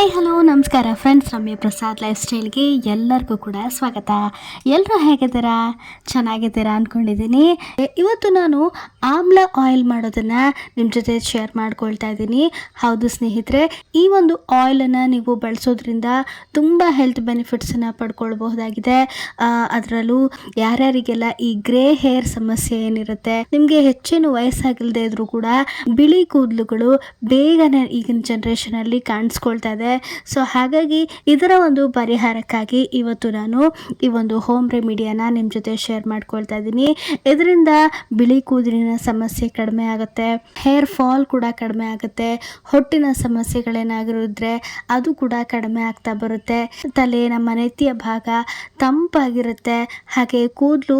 Hi hello ನಮಸ್ಕಾರ friends Ramya Prasad life ಸ್ಟೈಲ್ಗೆ ಎಲ್ಲರಿಗೂ ಕೂಡ ಸ್ವಾಗತ. ಎಲ್ಲರೂ ಹೇಗಿದ್ದೀರಾ? ಚೆನ್ನಾಗಿದ್ದೀರಾ ಅಂದ್ಕೊಂಡಿದ್ದೀನಿ ಇವತ್ತು ನಾನು ಆಮ್ಲ ಆಯಿಲ್ ಮಾಡೋದನ್ನು ನಿಮ್ಮ ಜೊತೆ ಶೇರ್ ಮಾಡ್ಕೊಳ್ತಾ ಇದ್ದೀನಿ. ಹೌದು ಸ್ನೇಹಿತರೆ, ಈ ಒಂದು ಆಯಿಲನ್ನು ನೀವು ಬಳಸೋದ್ರಿಂದ ತುಂಬ ಹೆಲ್ತ್ ಬೆನಿಫಿಟ್ಸನ್ನು ಪಡ್ಕೊಳ್ಬಹುದಾಗಿದೆ. ಅದರಲ್ಲೂ ಯಾರ್ಯಾರಿಗೆಲ್ಲ ಈ ಗ್ರೇ ಹೇರ್ ಸಮಸ್ಯೆ ಏನಿರುತ್ತೆ, ನಿಮಗೆ ಹೆಚ್ಚಿನ ವಯಸ್ಸಾಗಿಲ್ಲದೆ ಇದ್ರೂ ಕೂಡ ಬಿಳಿ ಕೂದಲುಗಳು ಬೇಗನೆ ಈಗಿನ ಜನ್ರೇಷನಲ್ಲಿ ಕಾಣಿಸ್ಕೊಳ್ತಾ ಇದೆ. ಸೊ ಹಾಗಾಗಿ ಇದರ ಒಂದು ಪರಿಹಾರಕ್ಕಾಗಿ ಇವತ್ತು ನಾನು ಈ ಒಂದು ಹೋಮ್ ರೆಮಿಡಿಯನ್ನು ನಿಮ್ಮ ಜೊತೆ ಶೇರ್ ಮಾಡ್ಕೊಳ್ತಾ ಇದ್ದೀನಿ. ಇದರಿಂದ ಬಿಳಿ ಕೂದಲಿನ ಸಮಸ್ಯೆ ಕಡಿಮೆ ಆಗುತ್ತೆ. ಹೇರ್ ಫಾಲ್ ಕೂಡ ಕಡಿಮೆ ಆಗುತ್ತೆ. ಹೊಟ್ಟಿನ ಸಮಸ್ಯೆಗಳೇನಾಗಿರೋದ್ರೆ ಅದು ಕೂಡ ಕಡಿಮೆ ಆಗ್ತಾ ಬರುತ್ತೆ. ತಲೆ, ನಮ್ಮ ನೆತ್ತಿಯ ಭಾಗ ತಂಪಾಗಿರುತ್ತೆ. ಹಾಗೆ ಕೂದಲು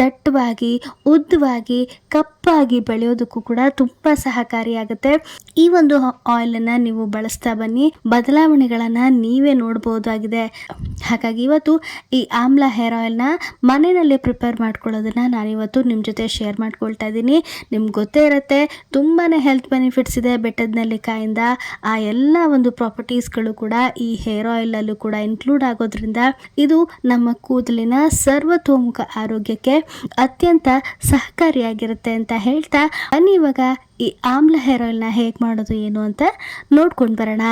ದಟ್ಟವಾಗಿ, ಉದ್ದವಾಗಿ, ಕಪ್ಪಾಗಿ ಬೆಳೆಯೋದಕ್ಕೂ ಕೂಡ ತುಂಬ ಸಹಕಾರಿಯಾಗುತ್ತೆ. ಈ ಒಂದು ಆಯಿಲನ್ನು ನೀವು ಬಳಸ್ತಾ ಬನ್ನಿ. ಬದಲಾವಣೆಗಳನ್ನು ನೀವೇ ನೋಡ್ಬೋದಾಗಿದೆ. ಹಾಗಾಗಿ ಇವತ್ತು ಈ ಆಮ್ಲ ಹೇರ್ ಆಯಿಲ್ನ ಮನೆಯಲ್ಲೇ ಪ್ರಿಪೇರ್ ಮಾಡ್ಕೊಳ್ಳೋದನ್ನು ನಾನಿವತ್ತು ನಿಮ್ಮ ಜೊತೆ ಶೇರ್ ಮಾಡ್ಕೊಳ್ತಾ ಇದ್ದೀನಿ. ನಿಮ್ಗೆ ಗೊತ್ತೇ ಇರುತ್ತೆ ತುಂಬಾ ಹೆಲ್ತ್ ಬೆನಿಫಿಟ್ಸ್ ಇದೆ ಬೆಟ್ಟದ ನೆಲ್ಲಿಕಾಯಿಂದ ಆ ಎಲ್ಲ ಒಂದು ಪ್ರಾಪರ್ಟೀಸ್ಗಳು ಕೂಡ ಈ ಹೇರ್ ಆಯಿಲಲ್ಲೂ ಕೂಡ ಇನ್ಕ್ಲೂಡ್ ಆಗೋದ್ರಿಂದ ಇದು ನಮ್ಮ ಕೂದಲಿನ ಸರ್ವತೋಮುಖ ಆರೋಗ್ಯಕ್ಕೆ ಅತ್ಯಂತ ಸಹಕಾರಿಯಾಗಿರುತ್ತೆ ಅಂತ ಹೇಳ್ತಾ ಬನ್ನಿ ಇವಾಗ ಈ ಆಮ್ಲ ಹೇರ್ ಆಯಿಲ್ನ ಹೇಗೆ ಮಾಡೋದು ಏನು ಅಂತ ನೋಡ್ಕೊಂಡು ಬರೋಣ.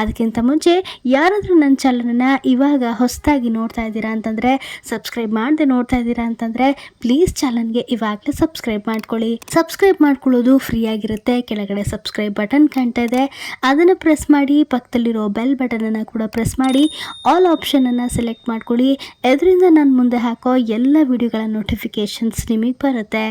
ಅದಕ್ಕಿಂತ ಮುಂಚೆ ಯಾರಾದರೂ ನನ್ನ ಚಾನಲನ್ನು ಇವಾಗ ಹೊಸದಾಗಿ ನೋಡ್ತಾ ಇದ್ದೀರಾ ಅಂತಂದರೆ ಸಬ್ಸ್ಕ್ರೈಬ್ ಮಾಡದೆ ನೋಡ್ತಾ ಇದ್ದೀರಾ ಅಂತಂದರೆ ಪ್ಲೀಸ್ ಚಾನಲ್ಗೆ ಇವಾಗಲೇ ಸಬ್ಸ್ಕ್ರೈಬ್ ಮಾಡ್ಕೊಳ್ಳಿ. ಸಬ್ಸ್ಕ್ರೈಬ್ ಮಾಡ್ಕೊಳ್ಳೋದು ಫ್ರೀ ಆಗಿರುತ್ತೆ. ಕೆಳಗಡೆ ಸಬ್ಸ್ಕ್ರೈಬ್ ಬಟನ್ ಕಾಣ್ತಾ ಇದೆ. ಅದನ್ನು ಪ್ರೆಸ್ ಮಾಡಿ, ಪಕ್ಕದಲ್ಲಿರೋ ಬೆಲ್ ಬಟನನ್ನು ಕೂಡ ಪ್ರೆಸ್ ಮಾಡಿ, ಆಲ್ ಆಪ್ಷನನ್ನು ಸೆಲೆಕ್ಟ್ ಮಾಡ್ಕೊಳ್ಳಿ. ಇದರಿಂದ ನಾನು ಮುಂದೆ ಹಾಕೋ ಎಲ್ಲ ವಿಡಿಯೋಗಳ ನೋಟಿಫಿಕೇಷನ್ಸ್ ನಿಮಗೆ ಬರುತ್ತೆ.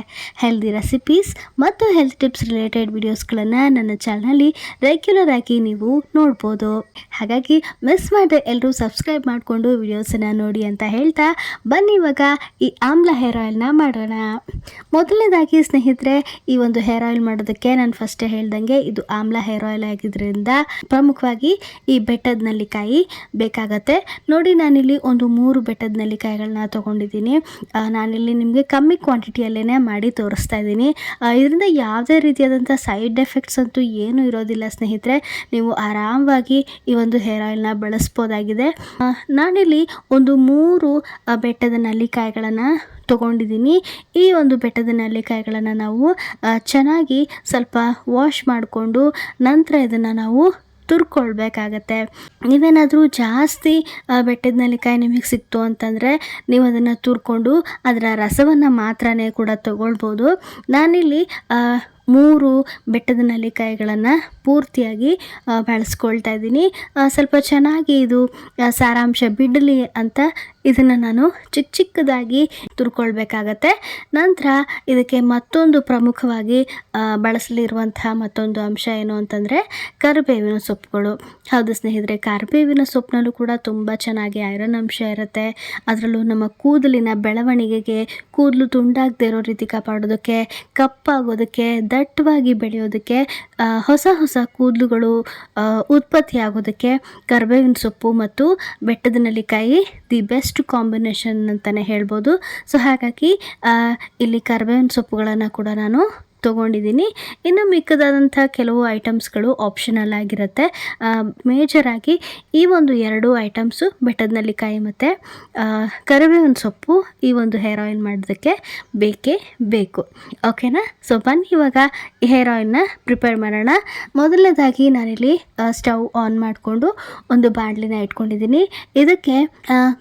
ಹೆಲ್ದಿ ರೆಸಿಪೀಸ್ ಮತ್ತು ಹೆಲ್ತ್ ಟಿಪ್ಸ್ ರಿಲೇಟೆಡ್ ವಿಡಿಯೋಸ್ಗಳನ್ನು ನನ್ನ ಚಾನಲಲ್ಲಿ ರೆಗ್ಯುಲರ್ ಆಗಿ ನೀವು ನೋಡ್ಬೋದು. ಹಾಗಾಗಿ ಮಿಸ್ ಮಾಡದೆ ಎಲ್ಲರೂ ಸಬ್ಸ್ಕ್ರೈಬ್ ಮಾಡಿಕೊಂಡು ವಿಡಿಯೋಸನ್ನು ನೋಡಿ ಅಂತ ಹೇಳ್ತಾ ಬನ್ನಿ ಇವಾಗ ಈ ಆಮ್ಲ ಹೇರ್ ಆಯಿಲ್ನ ಮಾಡೋಣ. ಮೊದಲನೇದಾಗಿ ಸ್ನೇಹಿತರೆ, ಈ ಒಂದು ಹೇರ್ ಆಯಿಲ್ ಮಾಡೋದಕ್ಕೆ ನಾನು ಫಸ್ಟೇ ಹೇಳ್ದಂಗೆ ಇದು ಆಮ್ಲ ಹೇರ್ ಆಯಿಲ್ ಆಗಿದ್ದರಿಂದ ಪ್ರಮುಖವಾಗಿ ಈ ಬೆಟ್ಟದ ನಲ್ಲಿಕಾಯಿ ಬೇಕಾಗತ್ತೆ. ನೋಡಿ ನಾನಿಲ್ಲಿ ಒಂದು ಮೂರು ಬೆಟ್ಟದ ನಲ್ಲಿಕಾಯಿಗಳನ್ನ ತೊಗೊಂಡಿದ್ದೀನಿ. ನಾನಿಲ್ಲಿ ನಿಮಗೆ ಕಮ್ಮಿ ಕ್ವಾಂಟಿಟಿಯಲ್ಲೇ ಮಾಡಿ ತೋರಿಸ್ತಾ ಇದ್ದೀನಿ. ಇದರಿಂದ ಯಾವುದೇ ರೀತಿಯಾದಂಥ ಸೈಡ್ ಎಫೆಕ್ಟ್ಸ್ ಅಂತೂ ಏನೂ ಇರೋದಿಲ್ಲ ಸ್ನೇಹಿತರೆ. ನೀವು ಆರಾಮವಾಗಿ ಈ ಒಂದು ಹೇರ್ ಆಯಿಲ್ನ ಬಳಸ್ಬೋದಾಗಿದೆ. ನಾನಿಲ್ಲಿ ಒಂದು ಮೂರು ಬೆಟ್ಟದ ನಲ್ಲಿಕಾಯಿಗಳನ್ನು ತಗೊಂಡಿದ್ದೀನಿ. ಈ ಒಂದು ಬೆಟ್ಟದ ನಲ್ಲಿಕಾಯಿಗಳನ್ನು ನಾವು ಚೆನ್ನಾಗಿ ಸ್ವಲ್ಪ ವಾಶ್ ಮಾಡಿಕೊಂಡು ನಂತರ ಇದನ್ನು ನಾವು ತುರ್ಕೊಳ್ಬೇಕಾಗತ್ತೆ. ನೀವೇನಾದರೂ ಜಾಸ್ತಿ ಬೆಟ್ಟದ ನಲ್ಲಿಕಾಯಿ ನಿಮಗೆ ಸಿಕ್ತು ಅಂತಂದರೆ ನೀವು ಅದನ್ನು ತುರ್ಕೊಂಡು ಅದರ ರಸವನ್ನು ಮಾತ್ರನೇ ಕೂಡ ತಗೊಳ್ಬೋದು. ನಾನಿಲ್ಲಿ ಮೂರು ಬೆಟ್ಟದ ನೆಲ್ಲಿಕಾಯಿಗಳನ್ನು ಪೂರ್ತಿಯಾಗಿ ಬಳಸ್ಕೊಳ್ತಾ ಇದ್ದೀನಿ. ಸ್ವಲ್ಪ ಚೆನ್ನಾಗಿ ಇದು ಸಾರಾಂಶ ಬಿಡಲಿ ಅಂತ ಇದನ್ನು ನಾನು ಚಿಕ್ಕ ಚಿಕ್ಕದಾಗಿ ತುರ್ಕೊಳ್ಬೇಕಾಗತ್ತೆ. ನಂತರ ಇದಕ್ಕೆ ಮತ್ತೊಂದು ಪ್ರಮುಖವಾಗಿ ಬಳಸಲಿರುವಂತಹ ಮತ್ತೊಂದು ಅಂಶ ಏನು ಅಂತಂದರೆ ಕರಿಬೇವಿನ ಸೊಪ್ಪುಗಳು. ಹೌದು ಸ್ನೇಹಿತರೆ, ಕರಿಬೇವಿನ ಸೊಪ್ಪಿನಲ್ಲೂ ಕೂಡ ತುಂಬ ಚೆನ್ನಾಗಿ ಐರನ್ ಅಂಶ ಇರುತ್ತೆ. ಅದರಲ್ಲೂ ನಮ್ಮ ಕೂದಲಿನ ಬೆಳವಣಿಗೆಗೆ ಕೂದಲು ತುಂಡಾಗದೇ ಇರೋ ರೀತಿ ಕಾಪಾಡೋದಕ್ಕೆ, ಕಪ್ಪಾಗೋದಕ್ಕೆ ದಟ್ಟವಾಗಿ ಬೆಳೆಯೋದಕ್ಕೆ ಹೊಸ ಹೊಸ ಕೂದಲುಗಳು ಆ, ಉತ್ಪತ್ತಿ ಆಗೋದಕ್ಕೆ ಕರ್ಬೇವಿನ ಸೊಪ್ಪು ಮತ್ತು ಬೆಟ್ಟದ ನೆಲ್ಲಿಕಾಯಿ ದಿ ಬೆಸ್ಟ್ ಕಾಂಬಿನೇಷನ್ ಅಂತಲೇ ಹೇಳ್ಬೋದು. ಸೊ ಹಾಗಾಗಿ ಇಲ್ಲಿ ಕರ್ಬೇವಿನ ಸೊಪ್ಪುಗಳನ್ನು ಕೂಡ ನಾನು ತೊಗೊಂಡಿದ್ದೀನಿ. ಇನ್ನು ಮಿಕ್ಕದಾದಂಥ ಕೆಲವು ಐಟಮ್ಸ್ಗಳು ಆಪ್ಷನಲ್ ಆಗಿರುತ್ತೆ. ಮೇಜರಾಗಿ ಈ ಒಂದು ಎರಡು ಐಟಮ್ಸು ಬೆಟ್ಟದ ನೆಲ್ಲಿಕಾಯಿ ಮತ್ತು ಕರಿಬೇವಿನ ಸೊಪ್ಪು ಈ ಒಂದು ಹೇರ್ ಆಯಿಲ್ ಮಾಡೋದಕ್ಕೆ ಬೇಕೇ ಬೇಕು. ಓಕೆನಾ ಸೊ ಬನ್ನಿ ಇವಾಗ ಹೇರ್ ಆಯಿಲ್ನ ಪ್ರಿಪೇರ್ ಮಾಡೋಣ. ಮೊದಲನೇದಾಗಿ ನಾನಿಲ್ಲಿ ಸ್ಟವ್ ಆನ್ ಮಾಡಿಕೊಂಡು ಒಂದು ಬಾಣಲಿನ ಇಟ್ಕೊಂಡಿದ್ದೀನಿ. ಇದಕ್ಕೆ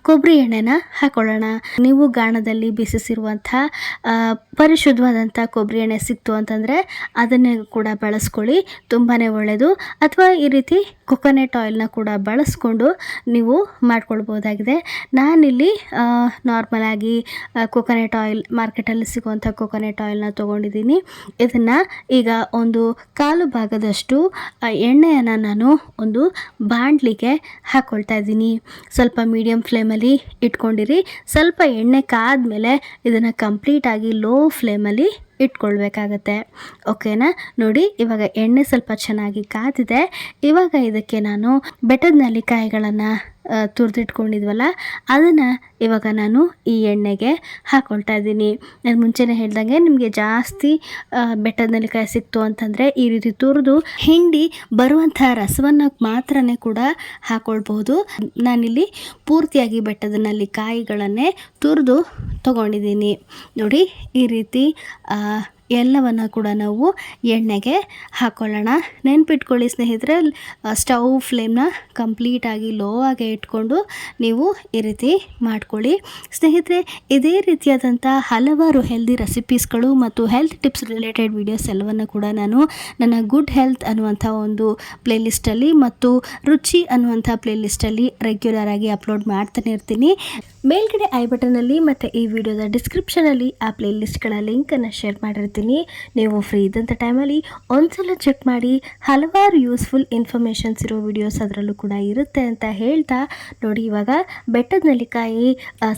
ಕೊಬ್ಬರಿ ಎಣ್ಣೆನ ಹಾಕೊಳ್ಳೋಣ. ನೀವು ಗಾಣದಲ್ಲಿ ಬಿಸಿಸಿರುವಂಥ ಪರಿಶುದ್ಧವಾದಂಥ ಕೊಬ್ಬರಿ ಎಣ್ಣೆ ಸಿಕ್ತು ಅಂತಂದರೆ ಅದನ್ನೇ ಕೂಡ ಬಳಸ್ಕೊಳ್ಳಿ ತುಂಬಾ ಒಳ್ಳೆಯದು ಅಥವಾ ಈ ರೀತಿ ಕೊಕೊನೆಟ್ ಆಯಿಲ್ನ ಕೂಡ ಬಳಸ್ಕೊಂಡು ನೀವು ಮಾಡ್ಕೊಳ್ಬೋದಾಗಿದೆ. ನಾನಿಲ್ಲಿ ನಾರ್ಮಲಾಗಿ ಕೊಕೊನೆಟ್ ಆಯಿಲ್ ಮಾರ್ಕೆಟಲ್ಲಿ ಸಿಗುವಂಥ ಕೊಕೊನೆಟ್ ಆಯಿಲ್ನ ತೊಗೊಂಡಿದ್ದೀನಿ. ಇದನ್ನು ಈಗ ಒಂದು ಕಾಲು ಭಾಗದಷ್ಟು ಎಣ್ಣೆಯನ್ನು ನಾನು ಒಂದು ಬಾಂಡ್ಲಿಗೆ ಹಾಕ್ಕೊಳ್ತಾ ಇದ್ದೀನಿ. ಸ್ವಲ್ಪ ಮೀಡಿಯಮ್ ಫ್ಲೇಮಲ್ಲಿ ಇಟ್ಕೊಂಡಿರಿ. ಸ್ವಲ್ಪ ಎಣ್ಣೆ ಕಾದ ಮೇಲೆ ಇದನ್ನು ಕಂಪ್ಲೀಟಾಗಿ ಲೋ ಫ್ಲೇಮಲ್ಲಿ ಇಟ್ಕೊಳ್ಬೇಕಾಗತ್ತೆ. ಓಕೆನಾ? ನೋಡಿ, ಇವಾಗ ಎಣ್ಣೆ ಸ್ವಲ್ಪ ಚೆನ್ನಾಗಿ ಕಾದಿದೆ. ಇವಾಗ ಇದಕ್ಕೆ ನಾನು ಬೆಟ್ಟದ ನೆಲ್ಲಿಕಾಯಿಗಳನ್ನು ತುರಿದಿಟ್ಕೊಂಡಿದ್ವಲ್ಲ, ಅದನ್ನು ಇವಾಗ ನಾನು ಈ ಎಣ್ಣೆಗೆ ಹಾಕ್ಕೊಳ್ತಾ ಇದ್ದೀನಿ. ನಾನು ಮುಂಚೆನೇ ಹೇಳ್ದಂಗೆ ನಿಮಗೆ ಜಾಸ್ತಿ ಬೆಟ್ಟದ ನೆಲ್ಲಿಕಾಯಿ ಸಿಕ್ತು ಅಂತಂದರೆ ಈ ರೀತಿ ತುರಿದು ಹಿಂಡಿ ಬರುವಂಥ ರಸವನ್ನು ಮಾತ್ರ ಕೂಡ ಹಾಕ್ಕೊಳ್ಬಹುದು ನಾನಿಲ್ಲಿ ಪೂರ್ತಿಯಾಗಿ ಬೆಟ್ಟದ ನೆಲ್ಲಿಕಾಯಿಗಳನ್ನೇ ತುರಿದು ತೊಗೊಂಡಿದ್ದೀನಿ. ನೋಡಿ, ಈ ರೀತಿ ಎಲ್ಲವನ್ನು ಕೂಡ ನಾವು ಎಣ್ಣೆಗೆ ಹಾಕ್ಕೊಳ್ಳೋಣ ನೆನ್ಪಿಟ್ಕೊಳ್ಳಿ ಸ್ನೇಹಿತರೆ, ಸ್ಟವ್ ಫ್ಲೇಮ್ನ ಕಂಪ್ಲೀಟಾಗಿ ಲೋ ಆಗಿ ಇಟ್ಕೊಂಡು ನೀವು ಈ ರೀತಿ ಮಾಡ್ಕೊಳ್ಳಿ. ಸ್ನೇಹಿತರೆ, ಇದೇ ರೀತಿಯಾದಂಥ ಹಲವಾರು ಹೆಲ್ದಿ ರೆಸಿಪೀಸ್ಗಳು ಮತ್ತು ಹೆಲ್ತ್ ಟಿಪ್ಸ್ ರಿಲೇಟೆಡ್ ವೀಡಿಯೋಸ್ ಎಲ್ಲವನ್ನು ಕೂಡ ನಾನು ನನ್ನ ಗುಡ್ ಹೆಲ್ತ್ ಅನ್ನುವಂಥ ಒಂದು ಪ್ಲೇಲಿಸ್ಟಲ್ಲಿ ಮತ್ತು ರುಚಿ ಅನ್ನುವಂಥ ಪ್ಲೇಲಿಸ್ಟಲ್ಲಿ ರೆಗ್ಯುಲರ್ ಆಗಿ ಅಪ್ಲೋಡ್ ಮಾಡ್ತಾನೆ ಇರ್ತೀನಿ. ಮೇಲ್ಗಡೆ ಐ ಬಟನಲ್ಲಿ ಮತ್ತು ಈ ವಿಡಿಯೋದ ಡಿಸ್ಕ್ರಿಪ್ಷನಲ್ಲಿ ಆ ಪ್ಲೇಲಿಸ್ಟ್ಗಳ ಲಿಂಕನ್ನು ಶೇರ್ ಮಾಡಿರ್ತೀನಿ. ನೀವು ಫ್ರೀ ಇದ್ದಂಥ ಟೈಮಲ್ಲಿ ಒಂದ್ಸಲ ಚೆಕ್ ಮಾಡಿ ಹಲವಾರು ಯೂಸ್ಫುಲ್ ಇನ್ಫಾರ್ಮೇಷನ್ಸ್ ಇರೋ ವಿಡಿಯೋಸ್ ಅದರಲ್ಲೂ ಕೂಡ ಇರುತ್ತೆ ಅಂತ ಹೇಳ್ತಾ. ನೋಡಿ ಇವಾಗ ಬೆಟ್ಟದ ನೆಲ್ಲಿಕಾಯಿ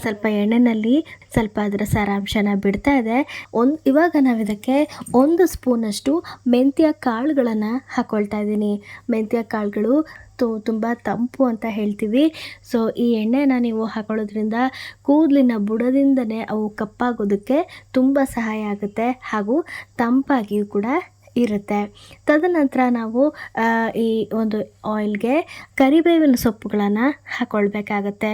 ಸ್ವಲ್ಪ ಎಣ್ಣೆನಲ್ಲಿ ಸ್ವಲ್ಪ ಅದರ ಸಾರಾಂಶನ ಬಿಡ್ತಾ ಇದೆ. ಒಂದು, ಇವಾಗ ನಾವು ಇದಕ್ಕೆ ಒಂದು ಸ್ಪೂನಷ್ಟು ಮೆಂತ್ಯ ಕಾಳುಗಳನ್ನು ಹಾಕ್ಕೊಳ್ತಾ ಇದ್ದೀನಿ. ಮೆಂತ್ಯ ಕಾಳುಗಳು ತು ತುಂಬ ತಂಪು ಅಂತ ಹೇಳ್ತೀವಿ. ಸೊ ಈ ಎಣ್ಣೆನ ನೀವು ಹಾಕೊಳ್ಳೋದ್ರಿಂದ ಕೂದಲಿನ ಬುಡದಿಂದನೇ ಅವು ಕಪ್ಪಾಗೋದಕ್ಕೆ ತುಂಬ ಸಹಾಯ ಆಗುತ್ತೆ ಹಾಗೂ ತಂಪಾಗಿಯೂ ಕೂಡ ಇರುತ್ತೆ. ತದನಂತರ ನಾವು ಈ ಒಂದು ಆಯಿಲ್ಗೆ ಕರಿಬೇವಿನ ಸೊಪ್ಪುಗಳನ್ನು ಹಾಕ್ಕೊಳ್ಬೇಕಾಗತ್ತೆ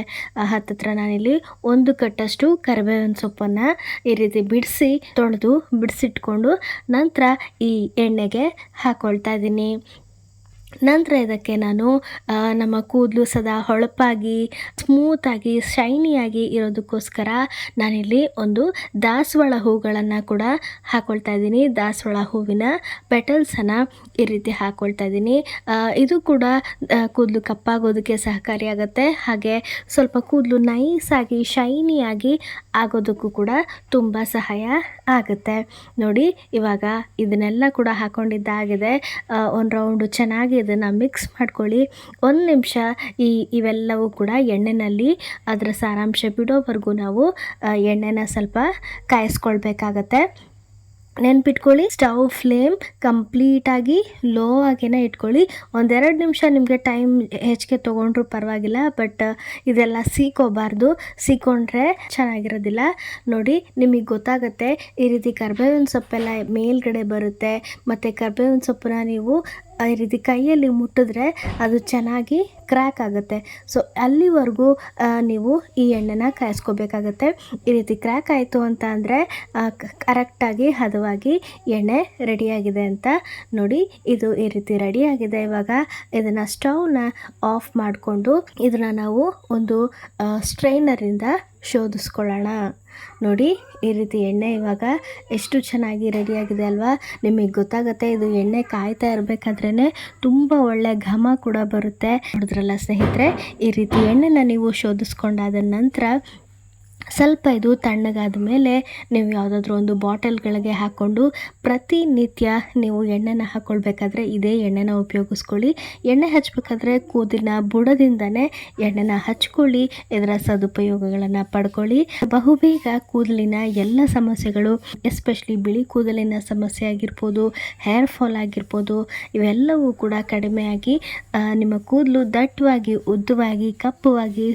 ಹತ್ತತ್ರ ನಾನಿಲ್ಲಿ ಒಂದು ಕಟ್ಟಷ್ಟು ಕರಿಬೇವಿನ ಸೊಪ್ಪನ್ನು ಈ ರೀತಿ ಬಿಡಿಸಿ ತೊಳೆದು ಬಿಡಿಸಿಟ್ಕೊಂಡು ನಂತರ ಈ ಎಣ್ಣೆಗೆ ಹಾಕ್ಕೊಳ್ತಾ ಇದ್ದೀನಿ. ನಂತರ ಇದಕ್ಕೆ ನಾನು ನಮ್ಮ ಕೂದಲು ಸದಾ ಹೊಳಪಾಗಿ ಸ್ಮೂತಾಗಿ ಶೈನಿಯಾಗಿ ಇರೋದಕ್ಕೋಸ್ಕರ ನಾನಿಲ್ಲಿ ಒಂದು ದಾಸವಾಳ ಹೂಗಳನ್ನು ಕೂಡ ಹಾಕ್ಕೊಳ್ತಾ ಇದ್ದೀನಿ. ದಾಸವಾಳ ಹೂವಿನ ಪೆಟಲ್ಸನ್ನು ಈ ರೀತಿ ಹಾಕ್ಕೊಳ್ತಾ ಇದ್ದೀನಿ. ಇದು ಕೂಡ ಕೂದಲು ಕಪ್ಪಾಗೋದಕ್ಕೆ ಸಹಕಾರಿಯಾಗುತ್ತೆ ಹಾಗೆ ಸ್ವಲ್ಪ ಕೂದಲು ನೈಸಾಗಿ ಶೈನಿಯಾಗಿ ಆಗೋದಕ್ಕೂ ಕೂಡ ತುಂಬ ಸಹಾಯ ಆಗುತ್ತೆ. ನೋಡಿ, ಇವಾಗ ಇದನ್ನೆಲ್ಲ ಕೂಡ ಹಾಕ್ಕೊಂಡಿದ್ದಾಗಿದೆ ಒಂದು ರೌಂಡು ಚೆನ್ನಾಗಿ ಇದನ್ನು ಮಿಕ್ಸ್ ಮಾಡ್ಕೊಳ್ಳಿ. ಒಂದು ನಿಮಿಷ ಈ, ಇವೆಲ್ಲವೂ ಕೂಡ ಎಣ್ಣೆಯಲ್ಲಿ ಅದರ ಸಾರಾಂಶ ಬಿಡೋವರೆಗೂ ನಾವು ಎಣ್ಣೆನ ಸ್ವಲ್ಪ ಕಾಯಿಸ್ಕೊಳ್ಬೇಕಾಗತ್ತೆ. ನೆನ್ಪಿಟ್ಕೊಳ್ಳಿ, ಸ್ಟವ್ ಫ್ಲೇಮ್ ಕಂಪ್ಲೀಟಾಗಿ ಲೋ ಆಗೇನೆ ಇಟ್ಕೊಳ್ಳಿ. ಒಂದೆರಡು ನಿಮಿಷ ನಿಮಗೆ ಟೈಮ್ ಹೆಚ್ಚಿಗೆ ತೊಗೊಂಡ್ರು ಪರವಾಗಿಲ್ಲ, ಬಟ್ ಇದೆಲ್ಲ ಸೀಕೋಬಾರ್ದು. ಸೀಕೊಂಡ್ರೆ ಚೆನ್ನಾಗಿರೋದಿಲ್ಲ. ನೋಡಿ, ನಿಮಗೆ ಗೊತ್ತಾಗುತ್ತೆ, ಈ ರೀತಿ ಕರ್ಬೇವಿನ ಸೊಪ್ಪೆಲ್ಲ ಮೇಲ್ಗಡೆ ಬರುತ್ತೆ, ಮತ್ತು ಕರ್ಬೇವಿನ ಸೊಪ್ಪನ್ನ ನೀವು ಈ ರೀತಿ ಕೈಯಲ್ಲಿ ಮುಟ್ಟಿದ್ರೆ ಅದು ಚೆನ್ನಾಗಿ ಕ್ರ್ಯಾಕ್ ಆಗುತ್ತೆ. ಸೊ ಅಲ್ಲಿವರೆಗೂ ನೀವು ಈ ಎಣ್ಣೆನ ಕಾಯಿಸ್ಕೋಬೇಕಾಗತ್ತೆ. ಈ ರೀತಿ ಕ್ರ್ಯಾಕ್ ಆಯಿತು ಅಂತ ಅಂದರೆ ಕರೆಕ್ಟಾಗಿ ಹದವಾಗಿ ಎಣ್ಣೆ ರೆಡಿಯಾಗಿದೆ ಅಂತ ನೋಡಿ, ಇದು ಈ ರೀತಿ ರೆಡಿಯಾಗಿದೆ. ಇವಾಗ ಇದನ್ನು ಸ್ಟವ್ನ ಆಫ್ ಮಾಡಿಕೊಂಡು ಇದನ್ನು ನಾವು ಒಂದು ಸ್ಟ್ರೈನರಿಂದ ಶೋಧಿಸ್ಕೊಳ್ಳೋಣ. ನೋಡಿ, ಈ ರೀತಿ ಎಣ್ಣೆ ಇವಾಗ ಎಷ್ಟು ಚೆನ್ನಾಗಿ ರೆಡಿಯಾಗಿದೆ ಅಲ್ವಾ? ನಿಮಗೆ ಗೊತ್ತಾಗುತ್ತೆ, ಇದು ಎಣ್ಣೆ ಕಾಯ್ತಾ ಇರಬೇಕಾದ್ರೇ ತುಂಬ ಒಳ್ಳೆ ಘಮ ಕೂಡ ಬರುತ್ತೆ. ನೋಡಿದ್ರಲ್ಲ ಸ್ನೇಹಿತರೆ, ಈ ರೀತಿ ಎಣ್ಣೆನ ನೀವು ಶೋಧಿಸ್ಕೊಂಡಾದ ನಂತರ ಸ್ವಲ್ಪ ಇದು ತಣ್ಣಗಾದ ಮೇಲೆ ನೀವು ಯಾವುದಾದ್ರೂ ಒಂದು ಬಾಟಲ್ಗಳಿಗೆ ಹಾಕ್ಕೊಂಡು ಪ್ರತಿನಿತ್ಯ ನೀವು ಎಣ್ಣೆನ ಹಾಕ್ಕೊಳ್ಬೇಕಾದ್ರೆ ಇದೇ ಎಣ್ಣೆನ ಉಪಯೋಗಿಸ್ಕೊಳ್ಳಿ. ಎಣ್ಣೆ ಹಚ್ಚಬೇಕಾದ್ರೆ ಕೂದಲಿನ ಬುಡದಿಂದನೇ ಎಣ್ಣೆನ ಹಚ್ಕೊಳ್ಳಿ, ಇದರ ಸದುಪಯೋಗಗಳನ್ನು ಪಡ್ಕೊಳ್ಳಿ. ಬಹುಬೇಗ ಕೂದಲಿನ ಎಲ್ಲ ಸಮಸ್ಯೆಗಳು, ಎಸ್ಪೆಷಲಿ ಬಿಳಿ ಕೂದಲಿನ ಸಮಸ್ಯೆ ಆಗಿರ್ಬೋದು, ಹೇರ್ ಫಾಲ್ ಆಗಿರ್ಬೋದು, ಇವೆಲ್ಲವೂ ಕೂಡ ಕಡಿಮೆಯಾಗಿ ನಿಮ್ಮ ಕೂದಲು ದಟ್ಟವಾಗಿ, ಉದ್ದವಾಗಿ, ಕಪ್ಪುವಾಗಿ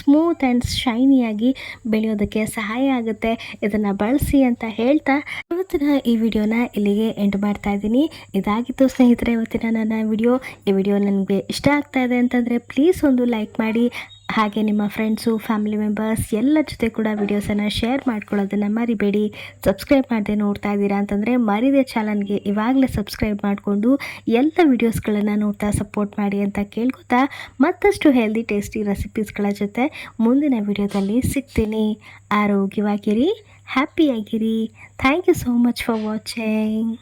ಸ್ಮೂತ್ ಆ್ಯಂಡ್ ಶೈನಿಯಾಗಿ ಬೆಳೆಯೋದಕ್ಕೆ ಸಹಾಯ ಆಗುತ್ತೆ. ಇದನ್ನು ಬಳಸಿ ಅಂತ ಹೇಳ್ತಾ ಇವತ್ತಿನ ಈ ವಿಡಿಯೋನ ಇಲ್ಲಿಗೆ ಎಂಡ್ ಮಾಡ್ತಾ ಇದ್ದೀನಿ. ಇದಾಗಿತ್ತು ಸ್ನೇಹಿತರೆ, ಇವತ್ತಿನ ನನ್ನ ವಿಡಿಯೋ. ಈ ವಿಡಿಯೋ ನನಗೆ ಇಷ್ಟ ಆಗ್ತಾ ಇದೆ ಅಂತಂದರೆ ಪ್ಲೀಸ್ ಒಂದು ಲೈಕ್ ಮಾಡಿ ಹಾಗೆ ನಿಮ್ಮ ಫ್ರೆಂಡ್ಸು ಫ್ಯಾಮಿಲಿ ಮೆಂಬರ್ಸ್ ಎಲ್ಲ ಜೊತೆ ಕೂಡ ವೀಡಿಯೋಸನ್ನು ಶೇರ್ ಮಾಡ್ಕೊಳ್ಳೋದನ್ನು ಮರಿಬೇಡಿ. ಸಬ್ಸ್ಕ್ರೈಬ್ ಮಾಡದೆ ನೋಡ್ತಾ ಇದ್ದೀರಾ ಅಂತಂದರೆ ಮರಿದೆ ಚಾನಲ್ಗೆ ಇವಾಗಲೇ ಸಬ್ಸ್ಕ್ರೈಬ್ ಮಾಡಿಕೊಂಡು ಎಲ್ಲ ವೀಡಿಯೋಸ್ಗಳನ್ನು ನೋಡ್ತಾ ಸಪೋರ್ಟ್ ಮಾಡಿ ಅಂತ ಕೇಳ್ಕೊತಾ ಮತ್ತಷ್ಟು ಹೆಲ್ದಿ ಟೇಸ್ಟಿ ರೆಸಿಪೀಸ್ಗಳ ಜೊತೆ ಮುಂದಿನ ವಿಡಿಯೋದಲ್ಲಿ ಸಿಗ್ತೀನಿ. ಆರೋಗ್ಯವಾಗಿರಿ ಹ್ಯಾಪಿಯಾಗಿರಿ thank you so much for watching